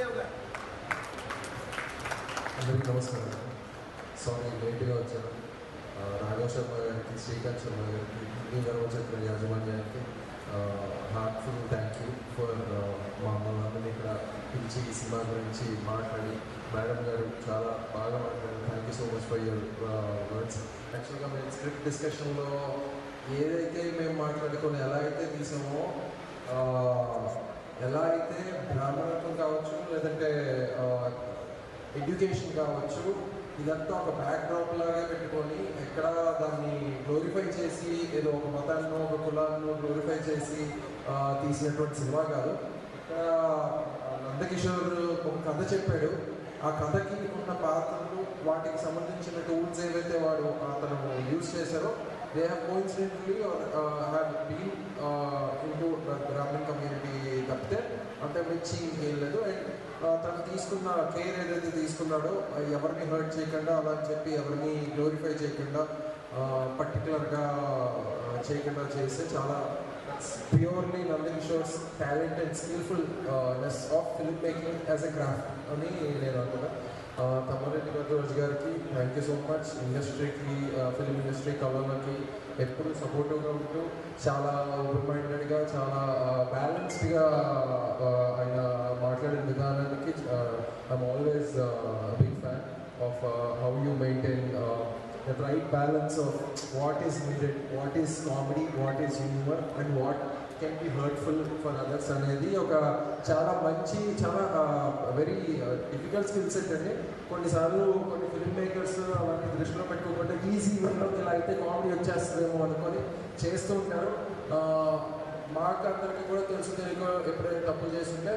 మహాదేవ్ అందరికీ నమస్కారం. స్వామి లేట్గా వచ్చాను. రాఘవ శర్మ గారికి శ్రీకాంత్ శర్మ గారికి హిందూ గర్వచంద్ర యాజమాన్యానికి హార్ట్ఫుల్ థ్యాంక్ యూ ఫర్ మమ్మల్ని అందరినీ ఇక్కడ పిలిచి ఈ సినిమా గురించి మాట్లాడి మేడం గారు చాలా బాగా మాట్లాడారు. Thank you so much for your words యాక్చువల్గా మేము స్క్రిప్ట్ డిస్కషన్లో ఏదైతే మేము మాట్లాడుకొని ఎలా అయితే తీసామో ఎలా అయితే బ్రాహ్మణత్వం కావచ్చు లేదంటే ఎడ్యుకేషన్ కావచ్చు ఇదంతా ఒక బ్యాక్ డ్రాప్ లాగా పెట్టుకొని ఎక్కడ దాన్ని గ్లోరిఫై చేసి ఏదో ఒక మతాన్నో ఒక కులాన్నో గ్లోరిఫై చేసి తీసినటువంటి సినిమా కాదు. ఇక్కడ నందకిషోర్ ఒక కథ చెప్పాడు. ఆ కథకి ఉన్న పాత్రలు వాటికి సంబంధించిన టూల్స్ ఏవైతే వాడు అతను యూజ్ చేశారో they have coincidentally have been into Brahmin community మించి ఏం లేదు అండ్ తను తీసుకున్న కేర్ ఏదైతే తీసుకున్నాడో ఎవరిని హర్ట్ చేయకుండా అలా అని చెప్పి ఎవరిని గ్లోరిఫై చేయకుండా పర్టికులర్గా చేయకుండా చేస్తే చాలా purely Nandakishore's talent and skilfulness of film making as a craft అని నేను అనుకున్నాను తమ్మారెడ్డి భద్రరాజు గారికి థ్యాంక్ యూ సో మచ్ ఇండస్ట్రీకి ఫిలిం ఇండస్ట్రీ కళలకి ఎప్పుడు సపోర్టివ్గా ఉంటూ చాలా ఓపెన్ మైండెడ్గా చాలా బ్యాలెన్స్డ్గా ఆయన మాట్లాడిన విధానానికి I'm always big fan of how you maintain the right balance of what is needed, what is comedy, what is humor, and what can be hurtful for others అనేది ఒక చాలా మంచి చాలా వెరీ డిఫికల్ట్ స్కిల్ సెట్ అండి. కొన్నిసార్లు కొన్ని film makers అవన్నీ దృష్టిలో పెట్టుకోకుండా ఈజీ వేలో ఇలా అయితే కామెడీ వచ్చేస్తుందేమో అనుకొని చేస్తూ ఉంటారు. మాకు అందరికీ కూడా తెలుసు తెలుగు ఎప్పుడైతే తప్పులు చేస్తుంటే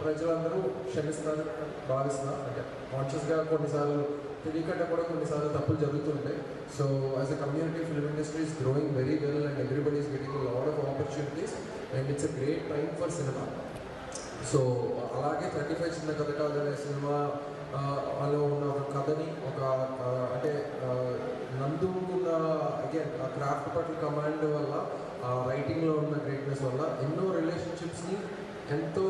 ప్రజలందరూ క్షమిస్తారు భావిస్తున్నారు అంటే కాన్షియస్గా కొన్నిసార్లు తెలియకుండా కూడా కొన్నిసార్లు తప్పు So so a community, community industry is growing growing very and and is getting a lot of opportunities and it's a great time for cinema so అలాగే థర్టీ ఫైవ్ చిన్న కథ అనే సినిమా ఉన్న ఒక కథని ఒక అంటే నందుకున్న అగైన్ ఆ క్రాఫ్ట్ పట్ల కమాండ్ వల్ల ఆ రైటింగ్లో ఉన్న గ్రేట్నెస్ వల్ల ఎన్నో రిలేషన్షిప్స్ని ఎంతో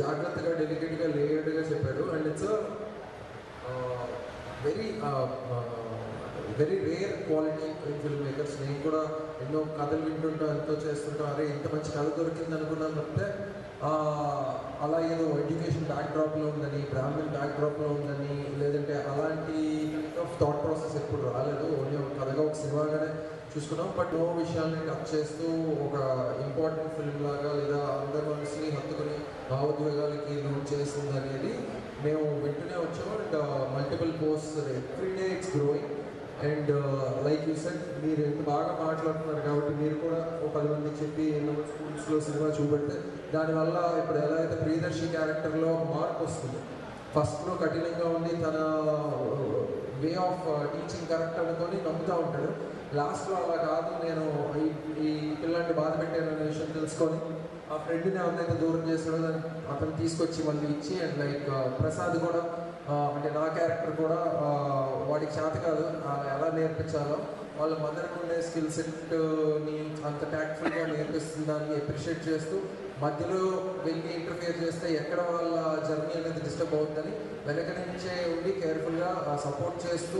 జాగ్రత్తగా డెలికేట్గా లేయర్డ్గా చెప్పాడు. And it's very very rare quality film makers నేను కూడా ఎన్నో కథలు వింటుంటా ఎంతో చేస్తుంటా. అరే ఇంత మంచి కథ దొరికింది అనుకున్నాను తప్పితే అలా ఏదో ఎడ్యుకేషన్ బ్యాక్ డ్రాప్లో ఉందని బ్రాహ్మణ్ బ్యాక్ డ్రాప్లో ఉందని లేదంటే అలాంటి థాట్ ప్రాసెస్ ఎప్పుడు రాలేదు. ఓన్లీ ఒక కథగా ఒక సినిమాగానే చూసుకున్నాం. బట్ ఓ విషయాల్ని టచ్ చేస్తూ ఒక ఇంపార్టెంట్ ఫిల్మ్ లాగా లేదా అందరి మనసుని హత్తుకుని భావోద్వేగాలకి లూట్ చేస్తుంది అనేది మేము వింటూనే వచ్చాము and multiple post every day it's growing and like you set మీరు ఎంత బాగా మాట్లాడుతున్నారు కాబట్టి మీరు కూడా ఒక పది మందికి చెప్పి ఎన్నో స్కూల్స్లో సినిమా చూపెడితే దానివల్ల ఇప్పుడు ఎలా అయితే ప్రియదర్శి క్యారెక్టర్లో మార్పు వస్తుంది. ఫస్ట్లో కఠినంగా ఉండి తన uh, way of uh, teaching correct అనుకొని నమ్ముతూ ఉంటాడు. లాస్ట్లో అలా కాదు నేను ఈ ఈ పిల్లల్ని బాధ పెట్టాను అనే విషయం తెలుసుకొని ఆ ఫ్రెండ్ని ఎవరినైతే దూరం చేస్తాడో దాన్ని అతను తీసుకొచ్చి మళ్ళీ ఇచ్చి అండ్ లైక్ ప్రసాద్ కూడా అంటే నా క్యారెక్టర్ కూడా వాడికి చేత కాదు ఎలా నేర్పించాలో వాళ్ళ మదర్కి ఉండే స్కిల్ సెట్ని అంత ట్యాక్ట్ఫుల్గా నేర్పిస్తుంది దాన్ని అప్రిషియేట్ చేస్తూ మధ్యలో వెళ్ళి ఇంటర్ఫియర్ చేస్తే ఎక్కడ వాళ్ళ జర్నీ అనేది డిస్టర్బ్ అవుతుందని వెనక నుంచే ఉండి కేర్ఫుల్గా సపోర్ట్ చేస్తూ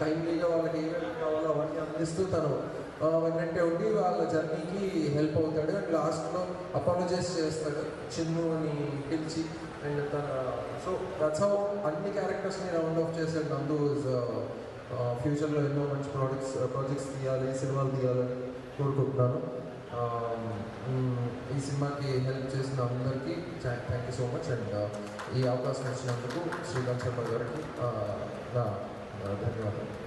టైమ్లీగా వాళ్ళకి ఏమేమి కావాలో అవన్నీ అందిస్తూ తను ఆ, వెన్నంటే ఉండి వాళ్ళ జర్నీకి హెల్ప్ అవుతుంది. అపాలజైజ్ చేస్తాడు చిన్ను అని పిలిచి అండ్ తన సో దట్స్ హౌ అన్ని క్యారెక్టర్స్ని రౌండ్ ఆఫ్ చేసాడు నందు ఫ్యూచర్లో uh, uh, ఎన్నో మంచి ప్రాజెక్ట్స్ ప్రాజెక్ట్స్ uh, తీయాలి సినిమాలు తీయాలని కోరుకుంటున్నాను. Um, ఈ సినిమాకి హెల్ప్ చేసిన అందరికీ thank you so much and ఈ అవకాశం ఇచ్చినందుకు శ్రీకాంత్ శర్మ గారికి నా ధన్యవాదాలు.